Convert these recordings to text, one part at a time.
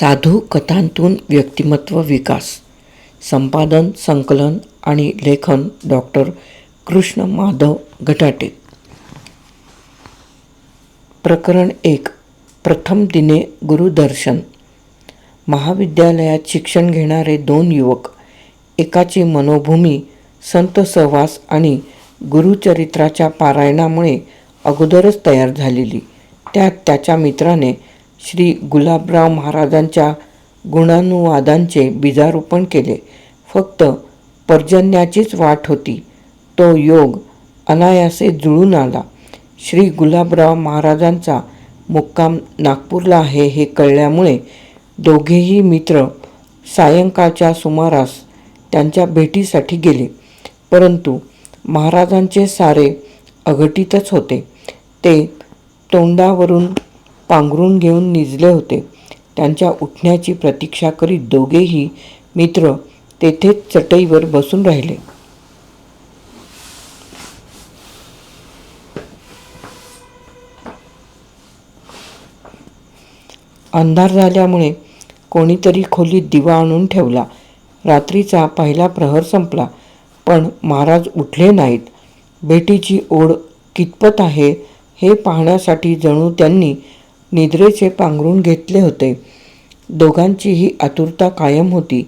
साधू कथांतून व्यक्तिमत्व विकास संपादन संकलन आणि लेखन डॉक्टर कृष्ण माधव घटाटे. प्रकरण एक प्रथम दिने गुरुदर्शन महाविद्यालयात शिक्षण घेणारे दोन युवक एकाची मनोभूमी संत सहवास आणि गुरुचरित्राच्या पारायणामुळे अगोदरच तयार झालेली. त्यात त्याच्या मित्राने श्री गुलाबराव महाराजांच्या गुणानुवादांचे बीजारोपण केले. फक्त पर्जन्याचीच वाट होती. तो योग अनायासे जुळून आला. श्री गुलाबराव महाराजांचा मुक्काम नागपूरला आहे हे कळल्यामुळे दोघेही मित्र सायंकाळच्या सुमारास त्यांच्या भेटीसाठी गेले. परंतु महाराजांचे सारे अघटितच होते. ते तोंडावरून पांघरून घेऊन निजले होते. त्यांच्या उठण्याची प्रतीक्षा करीत दोघेही मित्र तेथेच चटईवर बसून राहिले. अंधार झाल्यामुळे कोणीतरी खोलीत दिवा आणून ठेवला. रात्रीचा पहिला प्रहर संपला पण महाराज उठले नाहीत. भेटीची ओढ कितपत आहे हे पाहण्यासाठी जणू त्यांनी निद्रेचे पांघरून घेतले होते. दोघांचीही आतुरता कायम होती.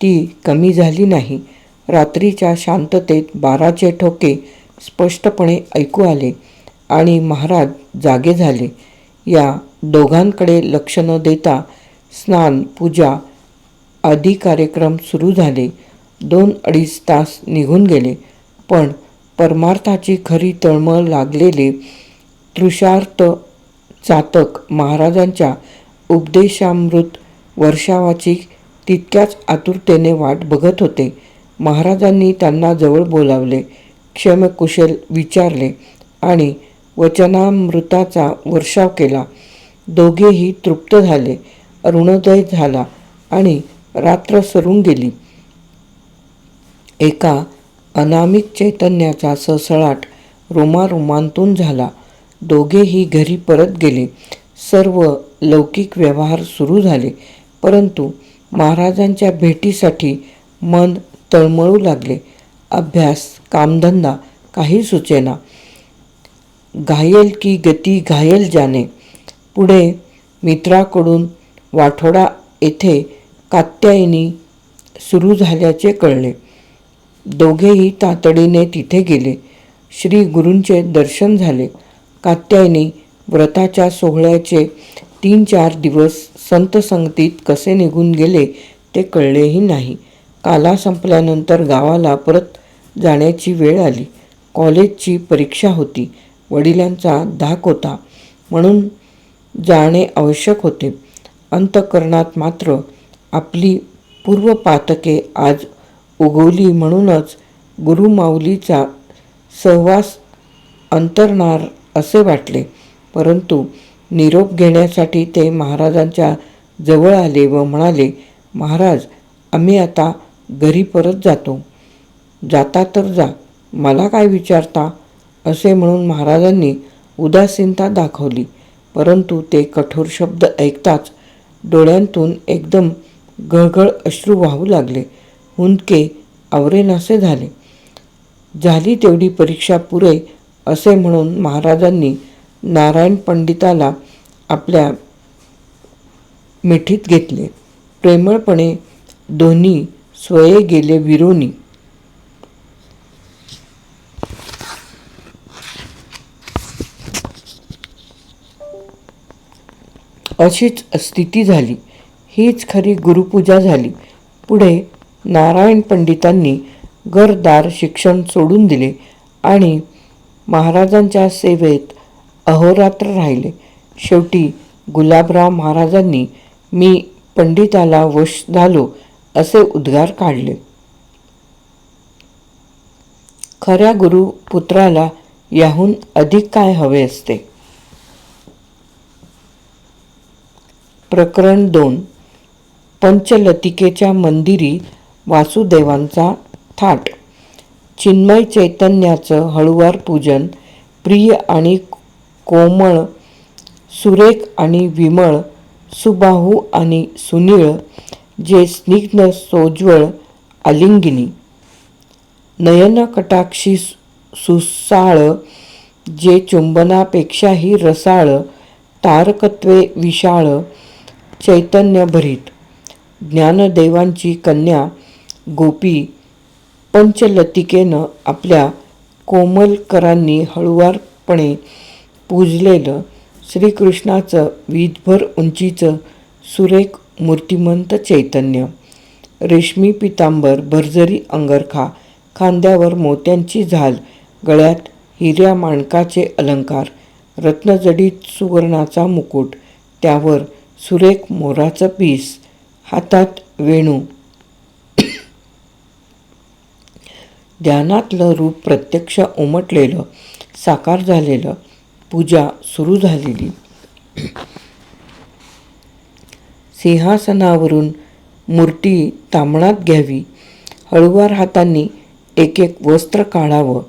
ती कमी झाली नाही. रात्रीच्या शांततेत बाराचे ठोके स्पष्टपणे ऐकू आले आणि महाराज जागे झाले. या दोघांकडे लक्ष न देता स्नान पूजा आदी कार्यक्रम सुरू झाले. दोन अडीच तास निघून गेले. पण परमार्थाची खरी तळमळ लागलेले तृषार्थ चातक महाराजांच्या उपदेशामृत वर्षावाची तितक्याच आतुरतेने वाट बघत होते. महाराजांनी त्यांना जवळ बोलावले क्षमकुशल विचारले आणि वचनामृताचा वर्षाव केला. दोघेही तृप्त झाले अरुणोदय झाला आणि रात्र सरून गेली. एका अनामिक चैतन्याचा ससळाट रोमारोमांतून झाला. दोघेही घरी परत गेले. सर्व लौकिक व्यवहार सुरू झाले. परंतु महाराजांच्या भेटीसाठी मन तळमळू लागले. अभ्यास कामधंदा काही सुचेना. घायल की गती घायल जाणे. पुढे मित्राकडून वाठोडा येथे कात्यायनी सुरू झाल्याचे कळले. दोघेही तातडीने तिथे गेले. श्री गुरूंचे दर्शन झाले. कात्यायनी व्रताच्या सोहळ्याचे तीन चार दिवस संत संगतीत कसे निघून गेले ते कळलेही नाही. काला संपल्यानंतर गावाला परत जाण्याची वेळ आली. कॉलेजची परीक्षा होती. वडिलांचा धाक होता. म्हणून जाणे आवश्यक होते. अंतकरणात मात्र आपली पूर्वपातके आज उगवली म्हणूनच गुरुमाऊलीचा सहवास अंतरणार असे वाटले. परंतु निरोप घेण्यासाठी ते महाराजांच्या जवळ आले व म्हणाले महाराज आम्ही आता घरी परत जातो. जाता तर जा. मला काय विचारता? असे म्हणून महाराजांनी उदासीनता दाखवली. परंतु ते कठोर शब्द ऐकताच डोळ्यांतून एकदम गळगळ अश्रू वाहू लागले. हुंदके आवरेनासे झाले. झाली तेवढी परीक्षा पुरे असे म्हणून महाराजांनी नारायण पंडिताला आपल्या मिठीत घेतले. प्रेमळपणे दोन्ही स्वये गेले विरोनी. अशीच स्थिती झाली. हीच खरी गुरुपूजा झाली. पुढे नारायण पंडितांनी घरदार शिक्षण सोडून दिले आणि महाराजांच्या सेवेत अहोरात्र राहिले. शेवटी गुलाबराव महाराजांनी मी पंडिताला वश झालो असे उद्गार काढले. खऱ्या गुरु पुत्राला याहून अधिक काय हवे असते? प्रकरण दोन. पंचलतिकेच्या मंदिरी वासुदेवांचा थाट. चिन्मय चैतन्याचं हळुवार पूजन प्रिय आणि कोमळ सुरेख आणि विमळ सुबाहू आणि सुनीळ जे स्निग्ध सोज्वळ आलिंगिनी नयनकटाक्षी सुसाळ जे चुंबनापेक्षाही रसाळ तारकत्वे विशाळ चैतन्यभरीत. ज्ञानदेवांची कन्या गोपी पंचलतिकेनं आपल्या कोमलकरांनी हळुवारपणे पूजलेलं श्रीकृष्णाचं वीजभर उंचीचं सुरेख मूर्तिमंत चैतन्य रेशमी पितांबर भरजरी अंगरखा खांद्यावर मोत्यांची झाल गळ्यात हिऱ्या माणकाचे अलंकार रत्नजडीत सुवर्णाचा मुकुट त्यावर सुरेख मोराचं पीस हातात वेणू ध्यानातलं रूप प्रत्यक्ष उमटलेलं साकार झालेलं पूजा सुरू झालेली. सिंहासनावरून मूर्ती तांबणात घ्यावी. हळुवार हातांनी एक एक वस्त्र काढावं.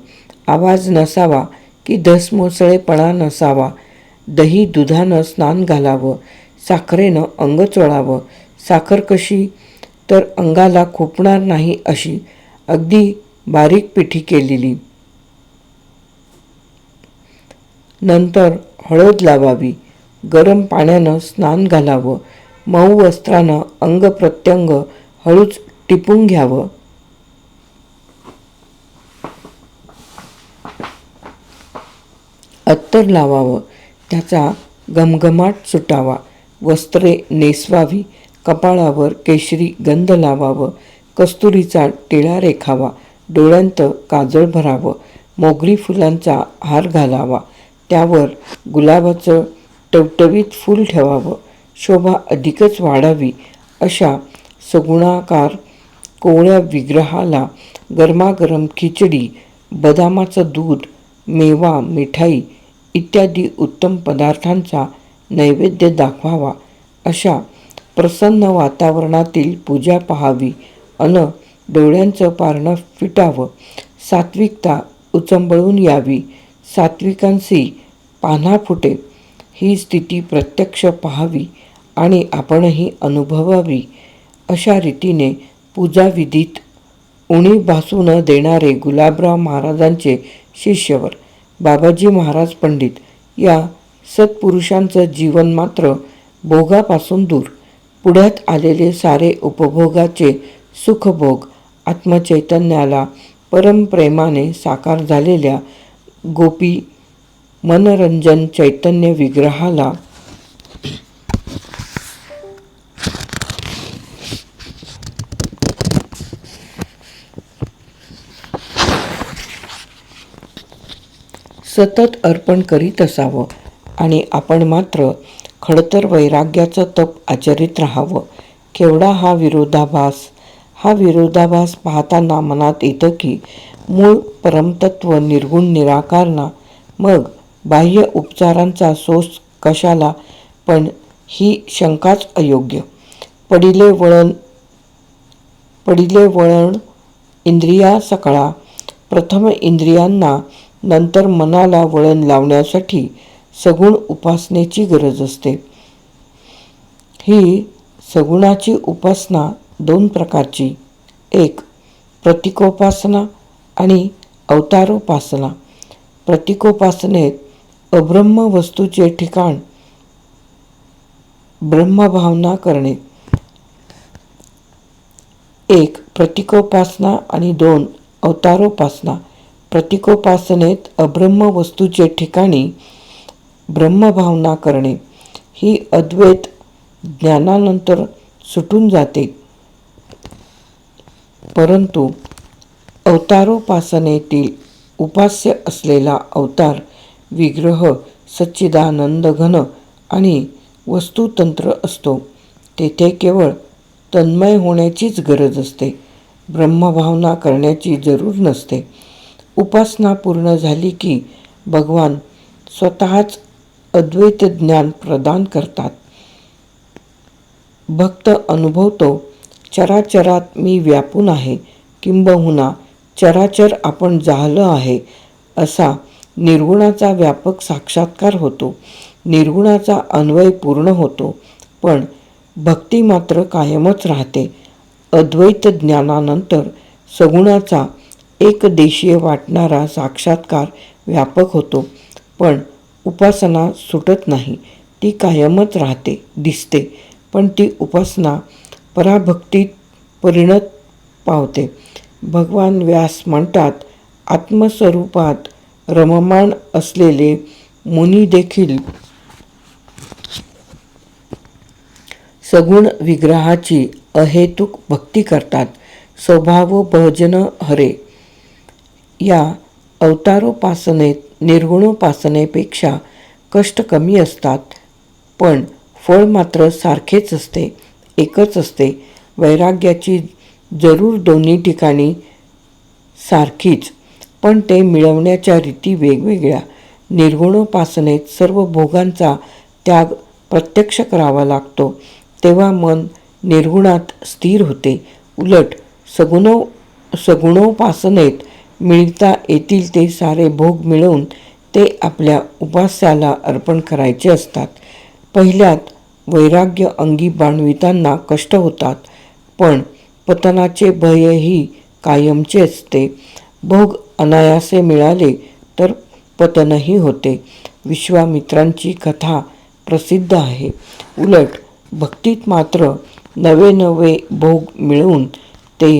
आवाज नसावा की धसमोसळेपणा नसावा. दही दुधानं स्नान घालावं. साखरेनं अंग चोळावं. साखर कशी? तर अंगाला खोपणार नाही अशी. अगदी बारीक पिठी केलेली. नंतर हळद लावावी. गरम पाण्यानं स्नान घालावं. मऊ वस्त्रानं अंग प्रत्यंग हळूच टिपून घ्यावं. अत्तर लावावं. त्याचा घमघमाट सुटावा. वस्त्रे नेसवावी. कपाळावर केशरी गंध लावावं. कस्तुरीचा टिळा रेखावा. डोळ्यांत काजळ भरावं मोगरी फुलांचा हार घालावा त्यावर गुलाबाचं टवटवीत फूल ठेवावं शोभा अधिकच वाढावी अशा सगुणाकार कोवळ्या विग्रहाला गरमागरम खिचडी बदामाचं दूध मेवा मिठाई इत्यादी उत्तम पदार्थांचा नैवेद्य दाखवावा अशा प्रसन्न वातावरणातील पूजा पहावी अन डोळ्यांचं पारणं फिटावं. सात्विकता उचंबळून यावी. सात्विकांशी पान्हा फुटे. ही स्थिती प्रत्यक्ष पाहावी आणि आपणही अनुभवावी. अशा रीतीने पूजाविधीत उणी भासू न देणारे गुलाबराव महाराजांचे शिष्यवर बाबाजी महाराज पंडित या सत्पुरुषांचं जीवन मात्र भोगापासून दूर. पुढ्यात आलेले सारे उपभोगाचे सुखभोग आत्मचैतन्याला परमप्रेमाने साकार झालेल्या गोपी मनरंजन चैतन्य विग्रहाला सतत अर्पण करीत असावं आणि आपण मात्र खडतर वैराग्याचं तप आचरित राहावं. केवढा हा विरोधाभास हा विरोधाभास पाहताना मनात येतं की मूळ परमतत्व निर्गुण निराकारना मग बाह्य उपचारांचा सोस कशाला? पण ही शंकाच अयोग्य. पडिले वळण पडिले वळण इंद्रिया सकळा. प्रथम इंद्रियांना नंतर मनाला वळण लावण्यासाठी सगुण उपासनेची गरज असते. ही सगुणाची उपासना दोन प्रकारची. एक प्रतिकोपासना आणि अवतारोपासना. प्रतिकोपासनेत अब्रह्म वस्तूचे ठिकाण ब्रह्मभावना करणे. एक प्रतिकोपासना आणि दोन अवतारोपासना. प्रतिकोपासनेत अब्रह्म वस्तूचे ठिकाणी ब्रह्मभावना करणे. ही अद्वैत ज्ञानानंतर सुटून जाते. परंतु अवतारोपासनेतील उपास्य असलेला अवतार विग्रह सच्चिदानंद घन आणि वस्तुतंत्र असतो. तेथे केवळ तन्मय होण्याचीच गरज असते. ब्रह्मभावना करण्याची जरूर नसते. उपासना पूर्ण झाली की भगवान स्वतःच अद्वैत ज्ञान प्रदान करतात. भक्त अनुभवतो चराचरात मी व्यापून आहे किंबहुना चराचर आपण जाहलं आहे असा निर्गुणाचा व्यापक साक्षात्कार होतो. निर्गुणाचा अन्वय पूर्ण होतो पण भक्ती मात्र कायमच राहते. अद्वैत ज्ञानानंतर सगुणाचा एकदेशीय वाटणारा साक्षात्कार व्यापक होतो पण उपासना सुटत नाही. ती कायमच राहते दिसते पण ती उपासना पराभक्तीत परिणत पावते. भगवान व्यास म्हणतात आत्मस्वरूपात रममाण असलेले मुनी देखील सगुण विग्रहाची अहेतुक भक्ती करतात. स्वभाव भजन हरे या अवतारोपासनेत निर्गुणोपासनेपेक्षा कष्ट कमी असतात पण फळ मात्र सारखेच असते. एकच असते. वैराग्याची जरूर दोन्ही ठिकाणी सारखीच पण ते मिळवण्याच्या रीती वेगवेगळ्या. निर्गुणोपासनेत सर्व भोगांचा त्याग प्रत्यक्ष करावा लागतो. तेव्हा मन निर्गुणात स्थिर होते. उलट सगुणो सगुणोपासनेत मिळता येतील ते सारे भोग मिळवून ते आपल्या उपास्याला अर्पण करायचे असतात. पहिल्यात वैराग्य अंगी बाणवितांना कष्ट होतात पण पतनाचे भयही कायमचे असते. भोग अनायासे मिळाले तर पतनही होते. विश्वामित्रांची कथा प्रसिद्ध आहे. उलट भक्तीत मात्र नवे नवे भोग मिळवून ते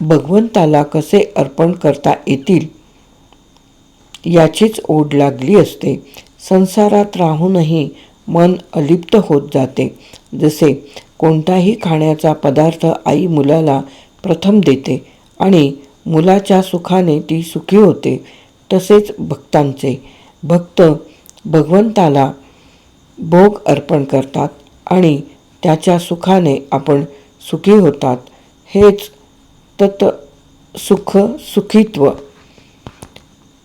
भगवंताला कसे अर्पण करता येतील याचीच ओढ लागली असते. संसारात राहूनही मन अलिप्त होत जाते. जसे कोणताही खाण्याचा पदार्थ आई मुलाला प्रथम देते आणि मुलाच्या सुखाने ती सुखी होते तसेच भक्तांचे. भक्त भगवंताला भोग अर्पण करतात आणि त्याच्या सुखाने आपण सुखी होतात. हेच तत् सुख सुखित्व.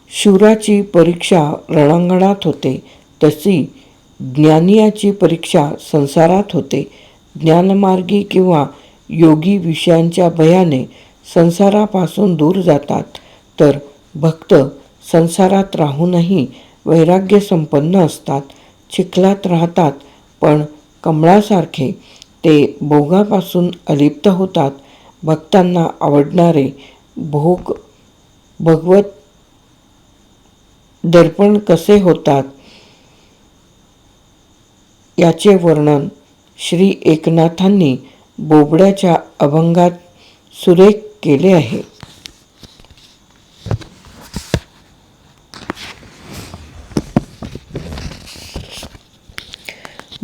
शिवराची परीक्षा रणांगणात होते. तशी ज्ञानियाची परीक्षा संसारात होते. ज्ञानमार्गी किंवा योगी विषयांच्या भयाने संसारापासून दूर जातात. तर भक्त संसारात राहूनही वैराग्य संपन्न असतात. चिखलात राहतात पण कमळासारखे ते भोगापासून अलिप्त होतात. भक्तांना आवडणारे भोग भगवत दर्पण कसे होतात? याचे वर्णन श्री एकनाथांनी बोबड्याच्या अभंगात सुरेख केले आहे.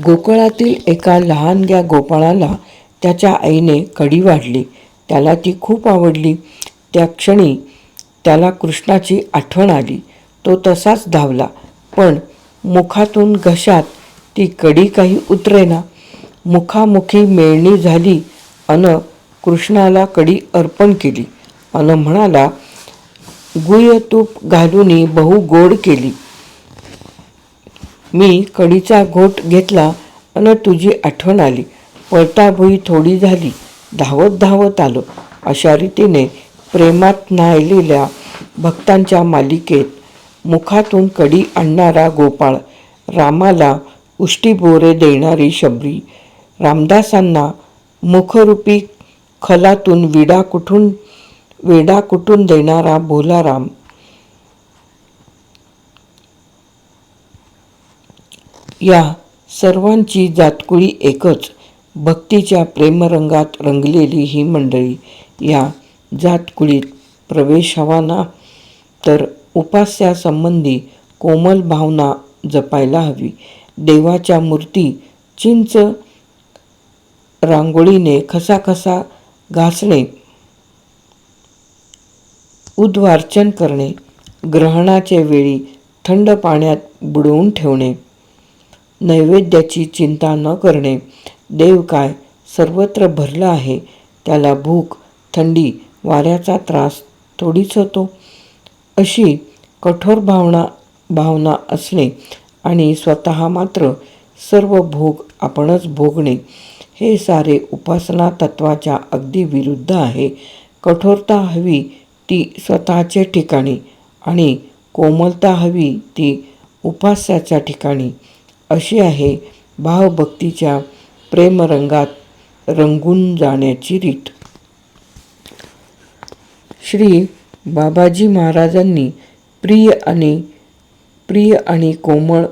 गोकुळातील एका लहानग्या गोपाळाला त्याच्या आईने कडी वाढली. त्याला ती खूप आवडली. त्या क्षणी त्याला कृष्णाची आठवण आली. तो तसाच धावला पण मुखातून घशात ती कडी काही उतरेना. मुखामुखी मेळणी झाली. अन कृष्णाला कडी अर्पण केली. अन म्हणाला गुय तूप घालून बहु गोड केली. मी कडीचा घोट घेतला अन तुझी आठवण आली. पळताभुई थोडी झाली. धावत धावत आलो. अशा रीतीने प्रेमात न्हायलेल्या भक्तांच्या मालिकेत मुखातून कडी आणणारा गोपाळ रामाला उष्टीबोरे देणारी शबरी. रामदासांना मुखरूपी खलातून विडा कुठून वेडा कुठून देणारा भोलाराम. या सर्वांची जातकुळी एकच भक्तीच्या प्रेमरंगात रंगलेली ही मंडळी. या जातकुळीत प्रवेश हवा ना? तर उपास्यासंबंधी कोमल भावना जपायला हवी. देवाच्या मूर्ती चिंच रांगोळीने खसाखसा घासणे उद्वार्चन करणे ग्रहणाच्या वेळी थंड पाण्यात बुडवून ठेवणे नैवेद्याची चिंता न करणे देव काय सर्वत्र भरलं आहे त्याला भूक थंडी वाऱ्याचा त्रास थोडीच होतो अशी कठोर भावना भावना असणे आणि स्वतः मात्र सर्व भोग आपणच भोगणे. हे सारे उपासना तत्वाच्या अगदी विरुद्ध आहे. कठोरता हवी ती स्वतःच्या ठिकाणी आणि कोमलता हवी ती उपास्याच्या ठिकाणी. अशी आहे भावभक्तीच्या प्रेमरंगात रंगून जाण्याची रीत. श्री बाबाजी महाराजांनी प्रिय आणि प्रिय आणि कोमळ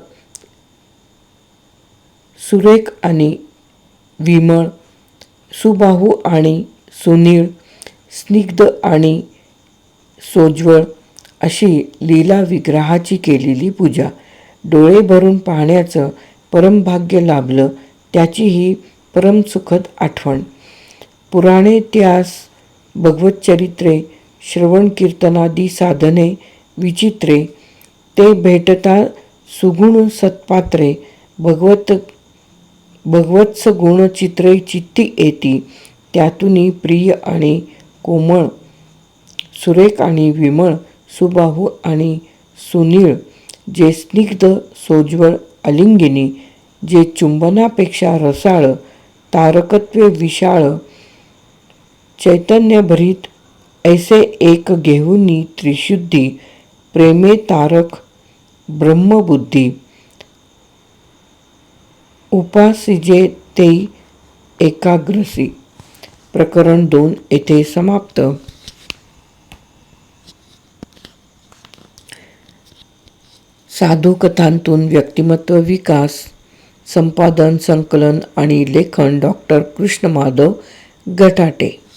सुरेख आणि विमळ सुबाहू आणि सुनीळ स्निग्ध आणि सोज्वळ अशी लीला विग्रहाची केलेली पूजा. डोळे भरून पाहण्याचं परमभाग्य लाभलं त्याची ही परमसुखद आठवण. पुराणे इतिहास भगवतचरित्रे श्रवण कीर्तनादी साधने विचित्रे ते भेटता सुगुण सत्पात्रे भगवत भगवत्स गुण चित्रे चित्ती येती त्यातून प्रिय आणि कोमळ सुरेख आणि विमळ सुबाहू आणि सुनीळ जे स्निग्ध सोज्वळ अलिंगिनी जे चुंबनापेक्षा रसाळ तारकत्वे विशाळ चैतन्यभरीत ऐसे एक घेऊनी त्रिशुद्धी प्रेमे तारक ब्रह्मबुद्धी. उपासिजे ते एकाग्रसी. प्रकरण दोन येथे समाप्त. साधुकथांतून व्यक्तिमत्व विकास संपादन संकलन आणि लेखन डॉक्टर कृष्ण माधव गटाटे.